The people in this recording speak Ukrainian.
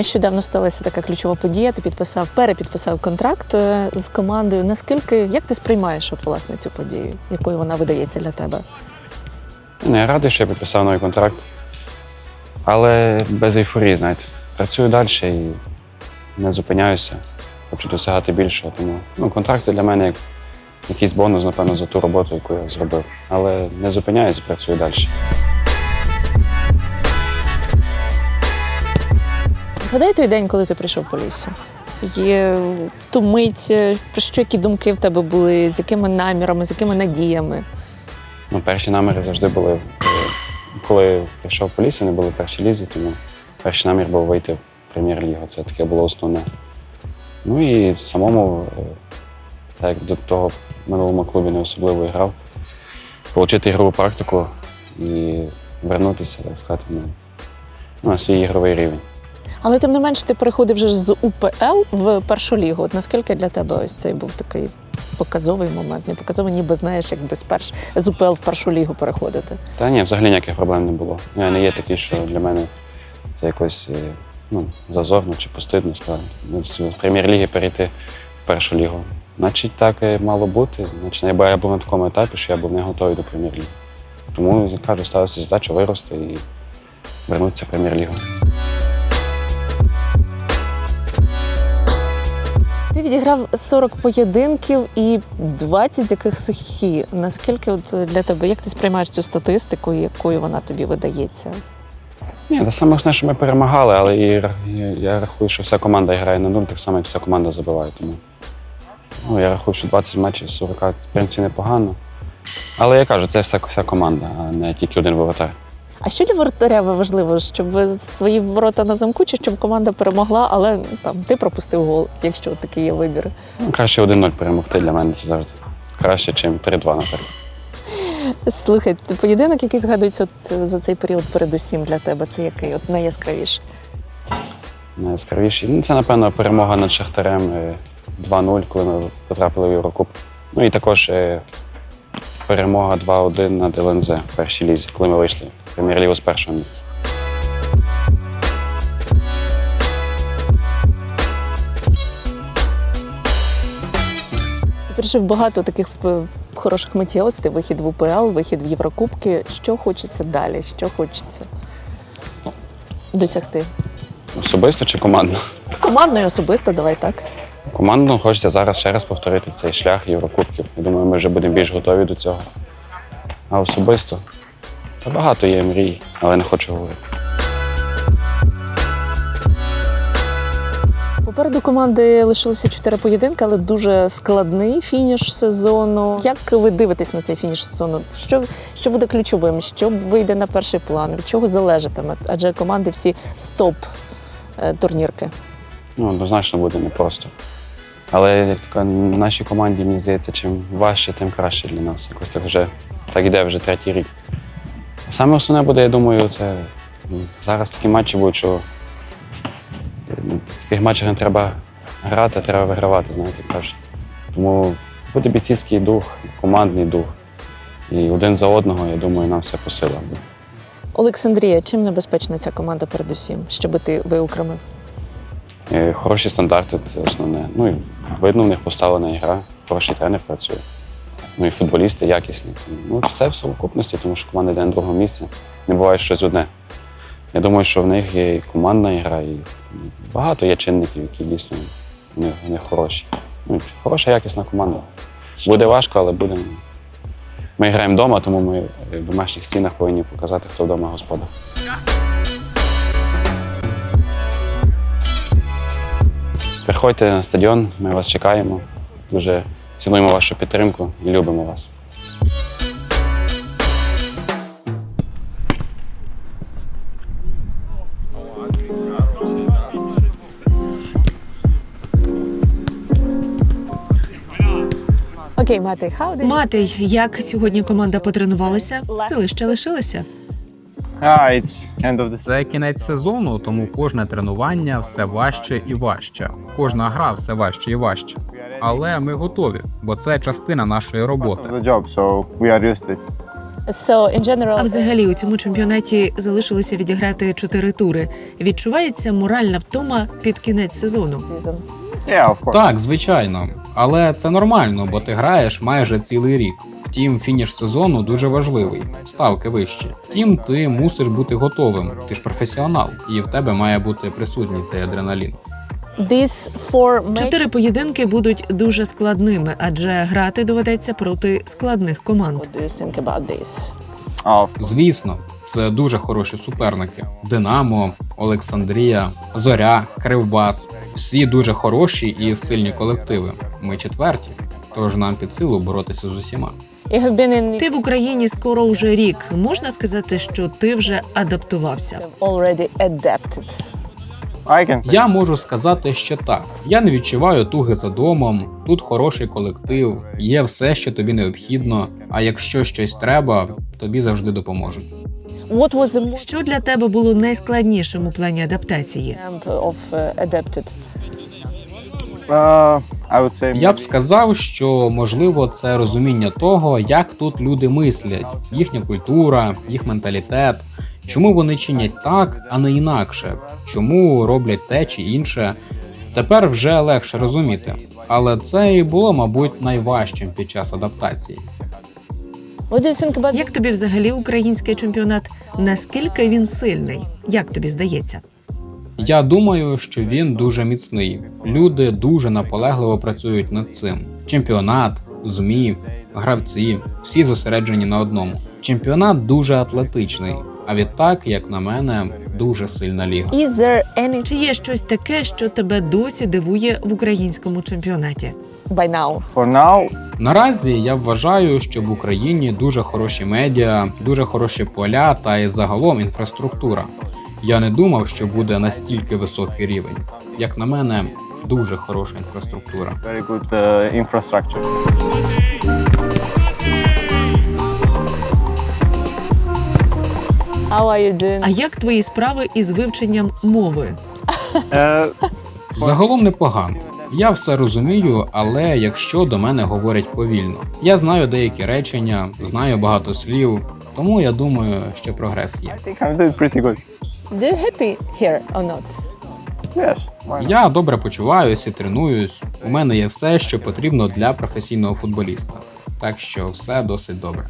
нещодавно сталася така ключова подія. Ти підписав, перепідписав контракт е, з командою. Наскільки як ти сприймаєш от власне цю подію, якою вона видається для тебе? Ну, Я радий, що я підписав новий контракт. Але без ейфорії, знаєте. Працюю далі і не зупиняюся. Хочу досягати більшого. Тому ну, контракт це для мене як якийсь бонус, напевно, за ту роботу, яку я зробив. Але не зупиняюся, працюю далі. Згадай той день, коли ти прийшов по лісу. Є ту мить, е, про що які думки в тебе були, з якими намірами, з якими надіями. Ну, перші наміри завжди були, е, коли прийшов по лісі, вони були в першій лізі, тому перший намір був вийти в прем'єр-лігу. Це таке було основне. Ну і самому, е, так як до того в минулому клубі не особливо грав, отримати ігрову практику і вернутися, так сказати, на, ну, на свій ігровий рівень. Але тим не менш, ти переходив вже з УПЛ в першу лігу. От наскільки для тебе ось цей був такий показовий момент? Не показовий, ніби знаєш, якби з перш з УПЛ в першу лігу переходити. Та ні, взагалі ніяких проблем не було. Я не є такий, що для мене це якось е, ну, зазорно чи постидно сказати. З прем'єр-ліги перейти в першу лігу. Значить, так і мало бути. Значить, я, був на такому етапі, що я був не готовий до прем'єр-ліги. Тому, кажу, ставився задачу вирости і вернутися в прем'єр-лігу. Ти відіграв 40 поєдинків і 20 з яких сухі. Наскільки от для тебе, як ти сприймаєш цю статистику, якою вона тобі видається? Ні, та саме основне, що ми перемагали, але і я рахую, що вся команда грає на нуль, так само, як вся команда забиває. Тому ну, я рахую, що 20 матчів з 40 в принципі непогано. Але я кажу, це вся, вся команда, а не тільки один воротар. А що для воротаря важливо, щоб свої ворота на замку, чи щоб команда перемогла, але там ти пропустив гол, якщо такий є вибір. Ну, краще 1-0 перемогти для мене це завжди краще, ніж 3-2, наприклад. Слухай, поєдинок, який згадується от за цей період передусім для тебе, це який от найяскравіший? Найяскравіший. Ну, це, напевно, перемога над Шахтарем е, 2-0, коли ми потрапили в Єврокуб. Ну і також е, перемога 2-1 над ЛНЗ в першій лізі, коли ми вийшли в прем'єр-лігу з першого місця. Ти пережив багато таких е, хороших миттєвостей, вихід в УПЛ, вихід в Єврокубки. Що хочеться далі? Що хочеться досягти? Особисто чи командно? Командно і особисто, давай так. Командно хочеться зараз ще раз повторити цей шлях Єврокубків. Я думаю, ми вже будемо більш готові до цього. А особисто та багато є мрій, але не хочу говорити. Попереду команди лишилося чотири поєдинки, але дуже складний фініш сезону. Як ви дивитесь на цей фініш сезону? Що, що буде ключовим? Що вийде на перший план? Від чого залежатиме? Адже команди всі стоп е. Ну, однозначно буде непросто. Але така, нашій команді, мені здається, чим важче, тим краще для нас. Якось так вже так іде вже третій рік. Саме основне буде, я думаю, це зараз такі матчі будуть, що е, в таких матчах не треба грати, треба вигравати, знаєте, кажуть. Тому буде бійцівський дух, командний дух. І один за одного, я думаю, нам все по силам. Олександрія, чим небезпечна ця команда передусім, щоб ти виокремив? Е, Хороші стандарти це основне. Ну і видно, в них поставлена ігра, хороший тренер працює. Ну і футболісти якісні. Ну, все в совокупності, тому що команда йде на другому місці. Не буває щось одне. Я думаю, що в них є і командна гра, і багато є чинників, які дійсно в них, хороші. Ну, хороша, якісна команда. Буде важко, але буде. Ми граємо вдома, тому ми в домашніх стінах повинні показати, хто вдома господар. Приходьте на стадіон, ми вас чекаємо. Дуже цінуємо вашу підтримку і любимо вас. Окей, Матей, did... Матей, як сьогодні команда потренувалася? Сили ще лишилися. Ah, it's end of the Це кінець сезону, тому кожне тренування все важче і важче. Кожна гра все важче і важче. Але ми готові, бо це частина нашої роботи. of the job, so we are used to it. So, in general, А взагалі у цьому чемпіонаті залишилося відіграти чотири тури. Відчувається моральна втома під кінець сезону. season. Yeah, of course. Так, звичайно. Але це нормально, бо ти граєш майже цілий рік. Втім, фініш сезону дуже важливий, ставки вищі. Втім, ти мусиш бути готовим. Ти ж професіонал, і в тебе має бути присутній цей адреналін. Чотири поєдинки будуть дуже складними, адже грати доведеться проти складних команд. Звісно, це дуже хороші суперники: Динамо, Олександрія, Зоря, Кривбас. Всі дуже хороші і сильні колективи. Ми четверті, тож нам під силу боротися з усіма. Ти в Україні скоро вже рік. Можна сказати, що ти вже адаптувався. Я можу сказати, що так. Я не відчуваю туги за домом. Тут хороший колектив, є все, що тобі необхідно. А якщо щось треба, тобі завжди допоможуть. What was the most Що для тебе було найскладнішим у плані адаптації? uh, Я б сказав, що можливо це розуміння того, як тут люди мислять, їхня культура, їх менталітет, чому вони чинять так, а не інакше, чому роблять те чи інше. Тепер вже легше розуміти. Але це і було, мабуть, найважчим під час адаптації. Як тобі взагалі український чемпіонат? Наскільки він сильний? Як тобі здається? Я думаю, що він дуже міцний. Люди дуже наполегливо працюють над цим. Чемпіонат, змі, гравці, всі зосереджені на одному. Чемпіонат дуже атлетичний, а відтак, як на мене, дуже сильна ліга. Is there any Чи є щось таке, що тебе досі дивує в українському чемпіонаті? by now? For now, Наразі я вважаю, що в Україні дуже хороші медіа, дуже хороші поля та і загалом інфраструктура. Я не думав, що буде настільки високий рівень. Як на мене, дуже хороша інфраструктура. very good uh, infrastructure. How are you doing? А як твої справи із вивченням мови? Uh, Загалом непогано. Я все розумію, але якщо до мене говорять повільно, я знаю деякі речення, знаю багато слів, тому я думаю, що прогрес є. I think I'm doing pretty good. Do you happy here or not? Yes. Why not? Я добре почуваюсь і тренуюсь. У мене є все, що потрібно для професійного футболіста. Так що все досить добре.